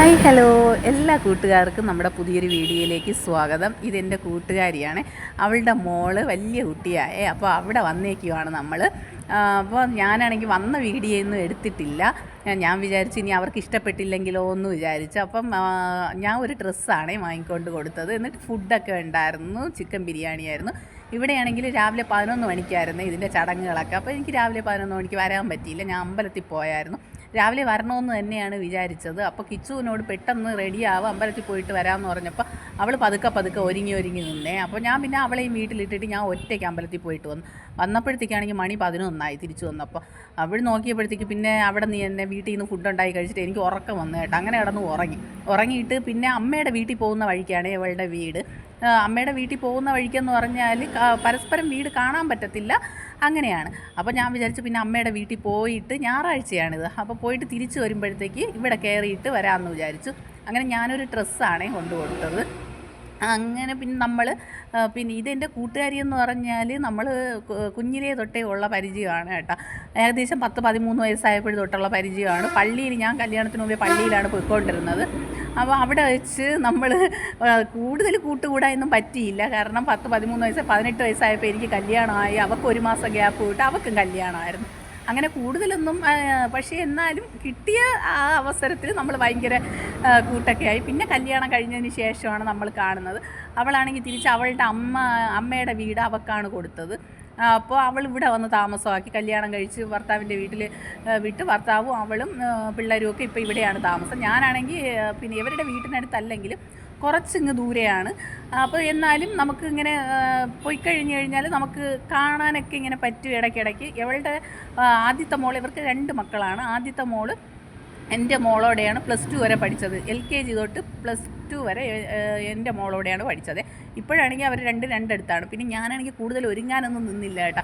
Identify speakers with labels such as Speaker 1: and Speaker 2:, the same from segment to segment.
Speaker 1: Hi hello. എല്ലാ കൂട്ടുകാർക്കും നമ്മുടെ പുതിയൊരു വീഡിയോയിലേക്ക് സ്വാഗതം. ഇതെന്റെ കൂട്ടുകാരിയാണ്. അവളുടെ മോൾ വലിയ കുട്ടിയായേ. അപ്പോൾ അവിടെ വന്നേക്കുവാണ് നമ്മൾ അപ്പോൾ ഞാനാണെങ്കിൽ വന്ന വീഡിയോ ഒന്നും എടുത്തിട്ടില്ല. ഞാൻ വിചാരിച്ചു ഇനി അവർക്ക് ഇഷ്ടപ്പെട്ടില്ലെങ്കിലോ എന്ന് വിചാരിച്ചു. അപ്പം ഞാൻ ഒരു ഡ്രസ്സാണ് വാങ്ങിക്കൊണ്ട് കൊടുത്തത്. എന്നിട്ട് ഫുഡൊക്കെ ഉണ്ടായിരുന്നു. ചിക്കൻ ബിരിയാണി ബിരിയാണിയായിരുന്നു ഇവിടെയാണെങ്കിൽ രാവിലെ പതിനൊന്ന് മണിക്കായിരുന്നു ഇതിന്റെ ചടങ്ങുകളൊക്കെ. അപ്പോൾ എനിക്ക് രാവിലെ പതിനൊന്ന് മണിക്ക് വരാൻ പറ്റിയില്ല. ഞാൻ അമ്പലത്തിൽ പോയായിരുന്നു. രാവിലെ വരണമെന്ന് തന്നെയാണ് വിചാരിച്ചത്. അപ്പോൾ കിച്ചുവിനോട് പെട്ടെന്ന് റെഡിയാവുക അമ്പലത്തിൽ പോയിട്ട് വരാമെന്ന് പറഞ്ഞപ്പോൾ അവൾ പതുക്കെ പതുക്കെ ഒരുങ്ങി ഒരുങ്ങി നിന്നേ. അപ്പോൾ ഞാൻ പിന്നെ അവളെയും വീട്ടിലിട്ടിട്ട് ഞാൻ ഒറ്റയ്ക്ക് അമ്പലത്തിൽ പോയിട്ട് വന്നു. വന്നപ്പോഴത്തേക്കാണെങ്കിൽ മണി പതിനൊന്നായി തിരിച്ചു വന്നപ്പോൾ അവൾ നോക്കിയപ്പോഴത്തേക്ക് പിന്നെ അവിടെ നിന്ന് എന്നെ വീട്ടിൽ നിന്ന് ഫുഡ് ഉണ്ടാക്കി കഴിച്ചിട്ട് എനിക്ക് ഉറക്കം വന്നു കേട്ടോ. അങ്ങനെ കിടന്ന് ഉറങ്ങി. ഉറങ്ങിയിട്ട് പിന്നെ അമ്മയുടെ വീട്ടിൽ പോകുന്ന വഴിക്കാണ് ഇവളുടെ വീട്. അമ്മയുടെ വീട്ടിൽ പോകുന്ന വഴിക്കെന്ന് പറഞ്ഞാൽ പരസ്പരം വീട് കാണാൻ പറ്റത്തില്ല. അങ്ങനെയാണ്. അപ്പോൾ ഞാൻ വിചാരിച്ചു പിന്നെ അമ്മയുടെ വീട്ടിൽ പോയിട്ട് ഞായറാഴ്ചയാണിത്. അപ്പോൾ പോയിട്ട് തിരിച്ചു വരുമ്പോഴത്തേക്ക് ഇവിടെ കയറിയിട്ട് വരാമെന്ന് വിചാരിച്ചു. അങ്ങനെ ഞാനൊരു ഡ്രസ്സാണ് കൊണ്ടു കൊടുത്തത് അങ്ങനെ പിന്നെ നമ്മൾ പിന്നെ ഇതെന്റെ കൂട്ടുകാരി എന്ന് പറഞ്ഞാൽ നമ്മൾ കുഞ്ഞിലേ തൊട്ടേ ഉള്ള പരിചയമാണ് കേട്ടോ. ഏകദേശം പത്ത് പതിമൂന്ന് വയസ്സായപ്പോഴും തൊട്ടുള്ള പരിചയമാണ്. പള്ളിയിൽ ഞാൻ കല്യാണത്തിന് മുമ്പേ പള്ളിയിലാണ് പോയിക്കൊണ്ടിരുന്നത്. അപ്പോൾ അവിടെ വെച്ച് നമ്മൾ കൂടുതൽ കൂട്ടുകൂടാനൊന്നും പറ്റിയില്ല. കാരണം പത്ത് പതിമൂന്ന് വയസ്സ് പതിനെട്ട് വയസ്സായപ്പോൾ എനിക്ക് കല്യാണമായി. അവൾക്ക് ഒരു മാസം ഗ്യാപ്പ് വിട്ട് അവൾക്കും കല്യാണമായിരുന്നു. അങ്ങനെ കൂടുതലൊന്നും പക്ഷേ എന്നാലും കിട്ടിയ ആ അവസരത്തിൽ നമ്മൾ ഭയങ്കര കൂട്ടൊക്കെ ആയി പിന്നെ കല്യാണം കഴിഞ്ഞതിന് ശേഷമാണ് നമ്മൾ കാണുന്നത്. അവളാണെങ്കിൽ തിരിച്ച് അവളുടെ അമ്മ അമ്മയുടെ വീട് അവക്കാണ് കൊടുത്തത്. അപ്പോൾ അവൾ ഇവിടെ വന്ന് താമസമാക്കി. കല്യാണം കഴിച്ച് ഭർത്താവിന്റെ വീട്ടിൽ വിട്ട് ഭർത്താവും അവളും പിള്ളേരും ഒക്കെ ഇപ്പോൾ ഇവിടെയാണ് താമസം. ഞാനാണെങ്കിൽ പിന്നെ ഇവരുടെ വീട്ടിനടുത്തല്ലെങ്കിലും കുറച്ചിങ്ങ് ദൂരെയാണ്. അപ്പോൾ എന്നാലും നമുക്ക് ഇങ്ങനെ പോയി കഴിഞ്ഞ് കഴിഞ്ഞാൽ നമുക്ക് കാണാനൊക്കെ ഇങ്ങനെ പറ്റും ഇടയ്ക്കിടയ്ക്ക്. ഇവളുടെ ആദ്യത്തെ മോൾ ഇവർക്ക് രണ്ട് മക്കളാണ്. ആദ്യത്തെ മോൾ എന്റെ മോളോടെയാണ് പ്ലസ് ടു വരെ പഠിച്ചത്. എൽ കെ ജി തൊട്ട് പ്ലസ് ടു വരെ എന്റെ മോളോടെയാണ് പഠിച്ചത്. ഇപ്പോഴാണെങ്കിൽ അവർ രണ്ട് രണ്ടടുത്താണ്. പിന്നെ ഞാനാണെങ്കിൽ കൂടുതൽ ഒരുങ്ങാനൊന്നും നിന്നില്ല കേട്ടോ.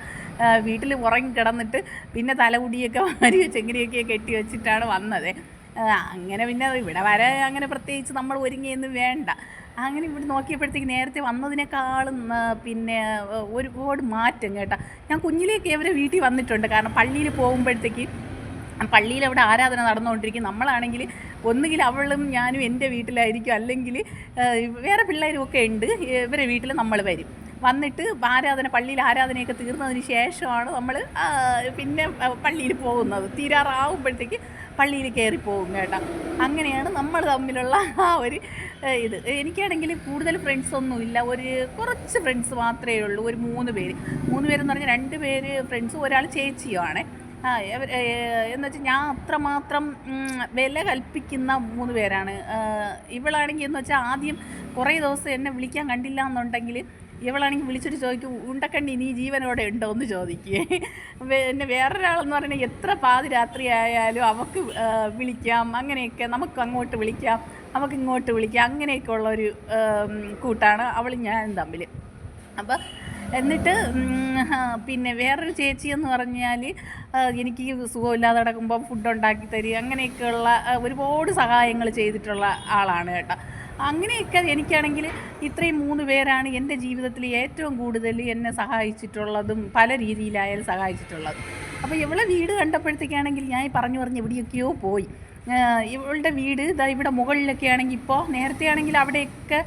Speaker 1: വീട്ടിൽ ഉറങ്ങി കിടന്നിട്ട് പിന്നെ തലമുടിയൊക്കെ വാരി വെച്ച് എങ്ങനെയൊക്കെ കെട്ടി വെച്ചിട്ടാണ് വന്നത്. അങ്ങനെ പിന്നെ ഇവിടെ വരെ അങ്ങനെ പ്രത്യേകിച്ച് നമ്മൾ ഒരുങ്ങിയൊന്നും വേണ്ട. അങ്ങനെ ഇവിടെ നോക്കിയപ്പോഴത്തേക്ക് നേരത്തെ വന്നതിനേക്കാളും പിന്നെ ഒരുപാട് മാറ്റം കേട്ടോ. ഞാൻ കുഞ്ഞിലേക്ക് ഇവരെ വീട്ടിൽ വന്നിട്ടുണ്ട്. കാരണം പള്ളിയിൽ പോകുമ്പോഴത്തേക്ക് പള്ളിയിൽ അവിടെ ആരാധന നടന്നുകൊണ്ടിരിക്കും. നമ്മളാണെങ്കിൽ ഒന്നുകിൽ അവളും ഞാനും എന്റെ വീട്ടിലായിരിക്കും. അല്ലെങ്കിൽ വേറെ പിള്ളേരും ഒക്കെ ഉണ്ട്. ഇവരെ വീട്ടിൽ നമ്മൾ വരും. വന്നിട്ട് ആരാധന പള്ളിയിൽ ആരാധനയൊക്കെ തീർന്നതിന് ശേഷമാണ് നമ്മൾ പിന്നെ പള്ളിയിൽ പോകുന്നത്. തീരാറാവുമ്പോഴത്തേക്ക് പള്ളിയിൽ കയറി പോകും കേട്ടോ. അങ്ങനെയാണ് നമ്മൾ തമ്മിലുള്ള ആ ഒരു ഇത്. എനിക്കാണെങ്കിൽ കൂടുതൽ ഫ്രണ്ട്സൊന്നുമില്ല ഒരു കുറച്ച് ഫ്രണ്ട്സ് മാത്രമേ ഉള്ളൂ. ഒരു മൂന്ന് പേര്. മൂന്ന് പേരെന്ന് പറഞ്ഞാൽ രണ്ട് പേര് ഫ്രണ്ട്സും ഒരാൾ ചേച്ചിയുമാണ്. എന്ന് വെച്ചാൽ ഞാൻ അത്രമാത്രം വില കൽപ്പിക്കുന്ന മൂന്ന് പേരാണ്. ഇവളാണെങ്കിൽ എന്ന് വെച്ചാൽ ആദ്യം കുറേ ദിവസം എന്നെ വിളിക്കാൻ കണ്ടില്ല എന്നുണ്ടെങ്കിൽ ഇവളാണെങ്കിൽ വിളിച്ചിട്ട് ചോദിക്കും ഉണ്ടക്കണ്ണി നീ ജീവനോടെ ഉണ്ടോ? എന്ന് ചോദിക്കുകയെ പിന്നെ വേറൊരാളെന്ന് പറയുന്നത് എത്ര പാതിരാത്രി ആയാലും അവൾക്ക് ആ, വിളിക്കാം. അങ്ങനെയൊക്കെ നമുക്ക് അങ്ങോട്ട് വിളിക്കാം അവൾക്ക് ഇങ്ങോട്ട് വിളിക്കാം. അങ്ങനെയൊക്കെ ഉള്ളൊരു കൂട്ടാണ് അവളും ഞാനും തമ്മിൽ അപ്പം എന്നിട്ട് പിന്നെ വേറൊരു ചേച്ചി എന്ന് പറഞ്ഞാൽ എനിക്ക് സുഖമില്ലാതെ കിടക്കുമ്പോൾ ഫുഡ് ഉണ്ടാക്കി തരിക അങ്ങനെയൊക്കെയുള്ള ഒരുപാട് സഹായങ്ങൾ ചെയ്തിട്ടുള്ള ആളാണ് കേട്ടോ. അങ്ങനെയൊക്കെ എനിക്കാണെങ്കിൽ ഇത്രയും മൂന്ന് പേരാണ് എന്റെ ജീവിതത്തിൽ ഏറ്റവും കൂടുതൽ എന്നെ സഹായിച്ചിട്ടുള്ളതും പല രീതിയിലായാലും സഹായിച്ചിട്ടുള്ളതും. അപ്പോൾ ഇവളെ വീട് കണ്ടപ്പോഴത്തേക്കാണെങ്കിൽ ഞാൻ പറഞ്ഞു പറഞ്ഞ് എവിടെയൊക്കെയോ പോയി. ഇവളുടെ വീട് ഇതാ ഇവിടെ മുകളിലൊക്കെ ആണെങ്കിൽ ഇപ്പോൾ നേരത്തെ ആണെങ്കിൽ അവിടെയൊക്കെ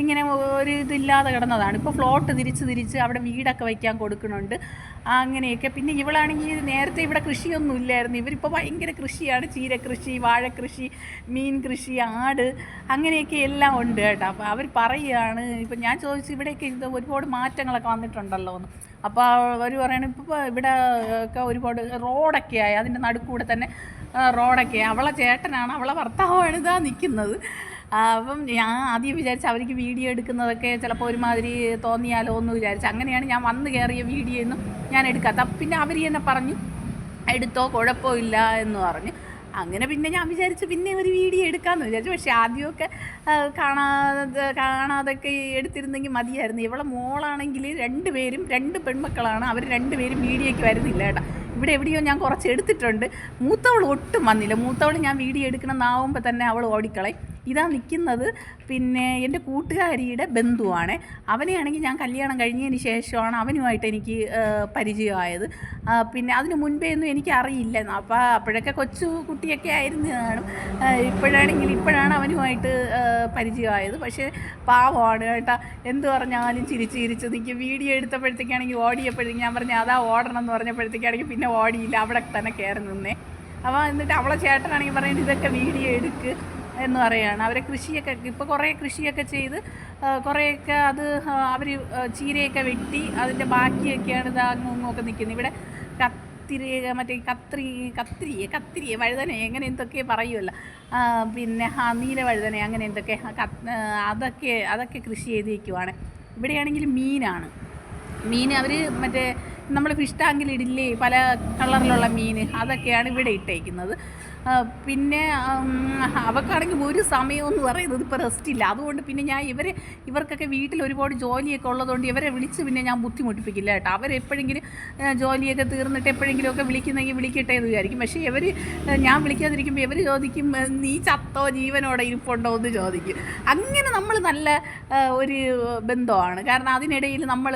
Speaker 1: ഇങ്ങനെ ഒരു ഇതില്ലാതെ കിടന്നതാണ്. ഇപ്പോൾ ഫ്ലോട്ട് തിരിച്ച് തിരിച്ച് അവിടെ വീടൊക്കെ വയ്ക്കാൻ കൊടുക്കുന്നുണ്ട്. അങ്ങനെയൊക്കെ. പിന്നെ ഇവളാണെങ്കിൽ നേരത്തെ ഇവിടെ കൃഷിയൊന്നും ഇല്ലായിരുന്നു. ഇവരിപ്പോൾ ഭയങ്കര കൃഷിയാണ്. ചീരകൃഷി വാഴക്കൃഷി മീൻ കൃഷി ആട് അങ്ങനെയൊക്കെ എല്ലാം ഉണ്ട് കേട്ടോ. അപ്പോൾ അവർ പറയുകയാണ് ഇപ്പം ഞാൻ ചോദിച്ചു ഇവിടെയൊക്കെ ഇത് ഒരുപാട് മാറ്റങ്ങളൊക്കെ വന്നിട്ടുണ്ടല്ലോ എന്ന്. അപ്പോൾ അവർ പറയണ ഇപ്പോൾ ഇവിടെ ഒക്കെ ഒരുപാട് റോഡൊക്കെ ആയി. അതിന്റെ നടുക്കൂടെ തന്നെ റോഡൊക്കെ. അവളെ ചേട്ടനാണ്. അവളെ ഭർത്താവാണ് ഇതാ നിൽക്കുന്നത് അപ്പം ഞാൻ ആദ്യം വിചാരിച്ചു അവർക്ക് വീഡിയോ എടുക്കുന്നതൊക്കെ ചിലപ്പോൾ ഒരുമാതിരി തോന്നിയാലോ എന്ന് വിചാരിച്ചു അങ്ങനെയാണ് ഞാൻ വന്ന് കയറിയ വീഡിയോ ഒന്നും ഞാൻ എടുക്കാത്ത പിന്നെ അവർ തന്നെ പറഞ്ഞു എടുത്തോ കുഴപ്പമില്ല എന്ന് പറഞ്ഞു. അങ്ങനെ പിന്നെ ഞാൻ വിചാരിച്ചു പിന്നെ ഒരു വീഡിയോ എടുക്കാമെന്ന് വിചാരിച്ചു. പക്ഷേ ആദ്യമൊക്കെ കാണാതെ കാണാതൊക്കെ എടുത്തിരുന്നെങ്കിൽ മതിയായിരുന്നു. ഇവളെ മോളാണെങ്കിൽ രണ്ട് പേരും രണ്ട് പെൺമക്കളാണ്. അവർ രണ്ടുപേരും വീഡിയോയ്ക്ക് വരുന്നില്ല കേട്ടോ. ഇവിടെ എവിടെയോ ഞാൻ കുറച്ച് എടുത്തിട്ടുണ്ട്. മൂത്തവൾ ഒട്ടും വന്നില്ല. മൂത്തവൾ ഞാൻ വീഡിയോ എടുക്കണമെന്നാവുമ്പോൾ തന്നെ അവൾ ഓടിക്കളയും. ഇതാ നിൽക്കുന്നത്. പിന്നെ എന്റെ കൂട്ടുകാരിയുടെ ബന്ധുവാണ്. അവനെയാണെങ്കിൽ ഞാൻ കല്യാണം കഴിഞ്ഞതിന് ശേഷമാണ് അവനുമായിട്ട് എനിക്ക് പരിചയമായത്. പിന്നെ അതിന് മുൻപേ ഒന്നും എനിക്ക് അറിയില്ല അപ്പോൾ അപ്പോഴൊക്കെ കൊച്ചു കുട്ടിയൊക്കെ ആയിരുന്നു കാണും. ഇപ്പോഴാണെങ്കിൽ ഇപ്പോഴാണ് അവനുമായിട്ട് പരിചയമായത്. പക്ഷേ പാവമാണ് കേട്ടോ. എന്ത് പറഞ്ഞാലും ചിരിച്ച് ചിരിച്ച് നിൽക്കും. വീഡിയോ എടുത്തപ്പോഴത്തേക്കാണെങ്കിൽ ഓടിയപ്പോഴത്തേക്ക് ഞാൻ പറഞ്ഞു അതാ ഓടണം എന്ന് പറഞ്ഞപ്പോഴത്തേക്കാണെങ്കിൽ പിന്നെ ഓടിയില്ല. അവിടെ തന്നെ കയറി നിന്നേ. അപ്പോൾ എന്നിട്ട് അവളെ ചേട്ടനാണെങ്കിൽ പറയുന്നത് ഇതൊക്കെ വീഡിയോ എടുക്ക്. എന്ന് പറയുകയാണ്. അവരെ കൃഷിയൊക്കെ ഇപ്പോൾ കുറേ കൃഷിയൊക്കെ ചെയ്ത് കുറേയൊക്കെ അത് അവർ ചീരയൊക്കെ വെട്ടി അതിന്റെ ബാക്കിയൊക്കെയാണ് ഇത് അങ്ങും ഇങ്ങുമൊക്കെ നിൽക്കുന്നത്. ഇവിടെ കത്തിരി മറ്റേ കത്രി കത്തിരിയെ കത്തിരിയെ വഴുതന എങ്ങനെ എന്തൊക്കെ പറയുമല്ലോ പിന്നെ നീല വഴുതന അങ്ങനെ എന്തൊക്കെ അതൊക്കെ അതൊക്കെ കൃഷി ചെയ്തിരിക്കുവാണ് ഇവിടെയാണെങ്കിൽ മീനാണ്. മീൻ അവർ മറ്റേ നമ്മൾ ഫിഷ് ടാങ്കിൽ ഇടില്ലേ പല കളറിലുള്ള മീൻ അതൊക്കെയാണ് ഇവിടെ ഇട്ടേക്കുന്നത്. പിന്നെ അവക്കാണെങ്കിൽ ഒരു സമയമെന്ന് പറയുന്നത് ഇപ്പോൾ റെസ്റ്റ് ഇല്ല അതുകൊണ്ട് പിന്നെ ഞാൻ ഇവരെ ഇവർക്കൊക്കെ വീട്ടിൽ ഒരുപാട് ജോലിയൊക്കെ ഉള്ളതുകൊണ്ട് ഇവരെ വിളിച്ച് പിന്നെ ഞാൻ ബുദ്ധിമുട്ടിപ്പിക്കില്ല കേട്ടോ. അവരെപ്പോഴെങ്കിലും ജോലിയൊക്കെ തീർന്നിട്ട് എപ്പോഴെങ്കിലുമൊക്കെ വിളിക്കുന്നെങ്കിൽ വിളിക്കട്ടെ എന്ന് വിചാരിക്കും. പക്ഷേ ഇവർ ഞാൻ വിളിക്കാതിരിക്കുമ്പോൾ ഇവർ ചോദിക്കും നീ ചത്തോ ജീവനോടെ ഇരിപ്പുണ്ടോ? എന്ന് ചോദിക്കും. അങ്ങനെ നമ്മൾ നല്ല ഒരു ബന്ധമാണ്. കാരണം അതിനിടയിൽ നമ്മൾ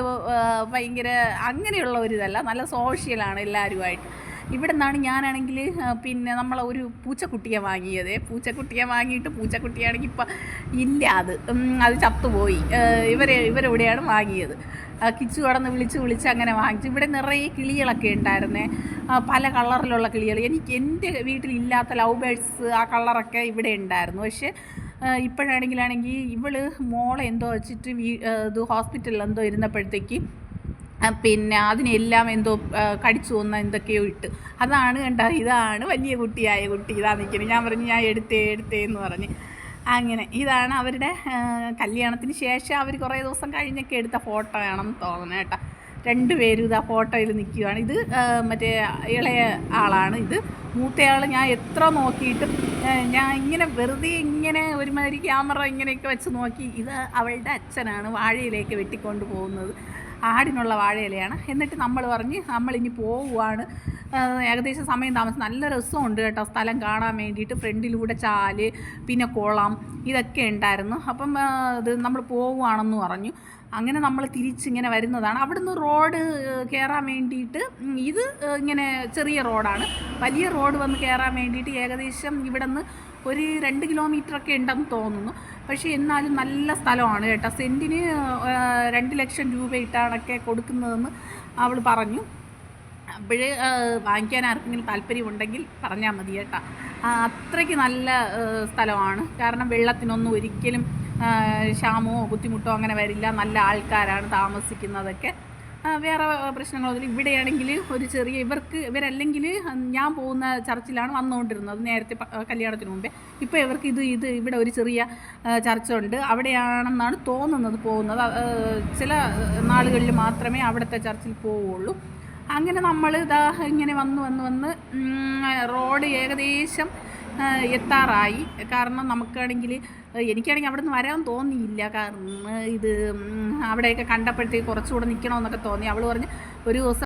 Speaker 1: ഭയങ്കര അങ്ങനെയുള്ള ഒരു ഇതല്ല നല്ല സോഷ്യലാണ് എല്ലാവരുമായിട്ട്. ഇവിടെ നിന്നാണ് ഞാനാണെങ്കിൽ പിന്നെ നമ്മൾ ഒരു പൂച്ചക്കുട്ടിയെ വാങ്ങിയത്. പൂച്ചക്കുട്ടിയെ വാങ്ങിയിട്ട് പൂച്ചക്കുട്ടിയാണെങ്കിൽ ഇപ്പം ഇല്ല അത്. അത് ചത്തുപോയി. ഇവരെ ഇവരെവിടെയാണ് വാങ്ങിയത്? കിച്ചു കടന്ന് വിളിച്ച് വിളിച്ച് അങ്ങനെ വാങ്ങിച്ചു. ഇവിടെ നിറയെ കിളികളൊക്കെ ഉണ്ടായിരുന്നേ. പല കളറിലുള്ള കിളികൾ. എനിക്ക് എന്റെ വീട്ടിലില്ലാത്ത ലവ് ബേഡ്സ് ആ കളറൊക്കെ ഇവിടെ ഉണ്ടായിരുന്നു. പക്ഷേ ഇപ്പോഴാണെങ്കിലാണെങ്കിൽ ഇവൾ മോളെ എന്തോ വെച്ചിട്ട് വീ ഇത് ഹോസ്പിറ്റലിൽ എന്തോ ഇരുന്നപ്പോഴത്തേക്ക് പിന്നെ അതിനെല്ലാം എന്തോ കടിച്ചു വന്ന എന്തൊക്കെയോ ഇട്ട്. അതാണ് കണ്ട ഇതാണ് വലിയ കുട്ടിയായ കുട്ടി ഇതാ നിൽക്കുന്നത് ഞാൻ പറഞ്ഞു ഞാൻ എടുത്തേ എടുത്തേ എന്ന് പറഞ്ഞ്. അങ്ങനെ ഇതാണ് അവരുടെ കല്യാണത്തിന് ശേഷം അവർ കുറേ ദിവസം കഴിഞ്ഞൊക്കെ എടുത്ത ഫോട്ടോ ആണെന്ന് തോന്നണം കേട്ടോ. രണ്ടുപേരും ആ ഫോട്ടോയിൽ നിൽക്കുകയാണ് ഇത് മറ്റേ ഇളയ ആളാണ് ഇത്. മൂത്തയാൾ ഞാൻ എത്ര നോക്കിയിട്ടും ഞാൻ ഇങ്ങനെ വെറുതെ ഇങ്ങനെ ഒരുമാതിരി ക്യാമറ ഇങ്ങനെയൊക്കെ വെച്ച് നോക്കി. ഇത് അവളുടെ അച്ഛനാണ് വാഴയിലേക്ക് വെട്ടിക്കൊണ്ട് പോകുന്നത്. ആടിനുള്ള വാഴയിലയാണ്. എന്നിട്ട് നമ്മൾ പറഞ്ഞ് നമ്മളിനി പോവുകയാണ് ഏകദേശം സമയം താമസം. നല്ല രസമുണ്ട് കേട്ടോ സ്ഥലം കാണാൻ വേണ്ടിയിട്ട്. ഫ്രണ്ടിലൂടെ ചാൽ പിന്നെ കുളം ഇതൊക്കെ ഉണ്ടായിരുന്നു. അപ്പം ഇത് നമ്മൾ പോവുകയാണെന്ന് പറഞ്ഞു. അങ്ങനെ നമ്മൾ തിരിച്ചിങ്ങനെ വരുന്നതാണ്. അവിടുന്ന് റോഡ് കയറാൻ വേണ്ടിയിട്ട് ഇത് ഇങ്ങനെ ചെറിയ റോഡാണ്. വലിയ റോഡ് വന്ന് കയറാൻ വേണ്ടിയിട്ട് ഏകദേശം ഇവിടെ നിന്ന് ഒരു രണ്ട് കിലോമീറ്ററൊക്കെ ഉണ്ടെന്ന് തോന്നുന്നു. പക്ഷേ എന്നാലും നല്ല സ്ഥലമാണ് കേട്ടോ. സെന്റിന് രണ്ട് ലക്ഷം രൂപ ഇട്ടാണൊക്കെ കൊടുക്കുന്നതെന്ന് അവൾ പറഞ്ഞു. അപ്പോഴേ വാങ്ങിക്കാൻ ആർക്കെങ്കിലും താല്പര്യമുണ്ടെങ്കിൽ പറഞ്ഞാൽ മതി കേട്ടോ. അത്രയ്ക്ക് നല്ല സ്ഥലമാണ്. കാരണം വെള്ളത്തിനൊന്നും ഒരിക്കലും ക്ഷാമമോ ബുദ്ധിമുട്ടോ അങ്ങനെ വരില്ല. നല്ല ആൾക്കാരാണ് താമസിക്കുന്നതൊക്കെ. വേറെ പ്രശ്നങ്ങളൊന്നുമില്ല ഇവിടെയാണെങ്കിൽ ഒരു ചെറിയ ഇവർക്ക് ഇവരല്ലെങ്കിൽ ഞാൻ പോകുന്ന ചർച്ചിലാണ് വന്നുകൊണ്ടിരുന്നത് നേരത്തെ കല്യാണത്തിന് മുമ്പേ. ഇപ്പോൾ ഇവർക്ക് ഇത് ഇത് ഇവിടെ ഒരു ചെറിയ ചർച്ചുണ്ട്. അവിടെയാണെന്നാണ് തോന്നുന്നത് പോകുന്നത്. ചില നാളുകളിൽ മാത്രമേ അവിടുത്തെ ചർച്ചിൽ പോവുള്ളൂ. അങ്ങനെ നമ്മൾ ഇതാ ഇങ്ങനെ വന്ന് വന്ന് വന്ന് റോഡ് ഏകദേശം എത്താറായി. കാരണം നമുക്കാണെങ്കിൽ എനിക്കാണെങ്കിൽ അവിടെ നിന്ന് വരാൻ തോന്നിയില്ല. കാരണം ഇത് അവിടെയൊക്കെ കണ്ടപ്പോഴത്തേക്ക് കുറച്ചുകൂടെ നിൽക്കണമെന്നൊക്കെ തോന്നി. അവൾ പറഞ്ഞ് ഒരു ദിവസം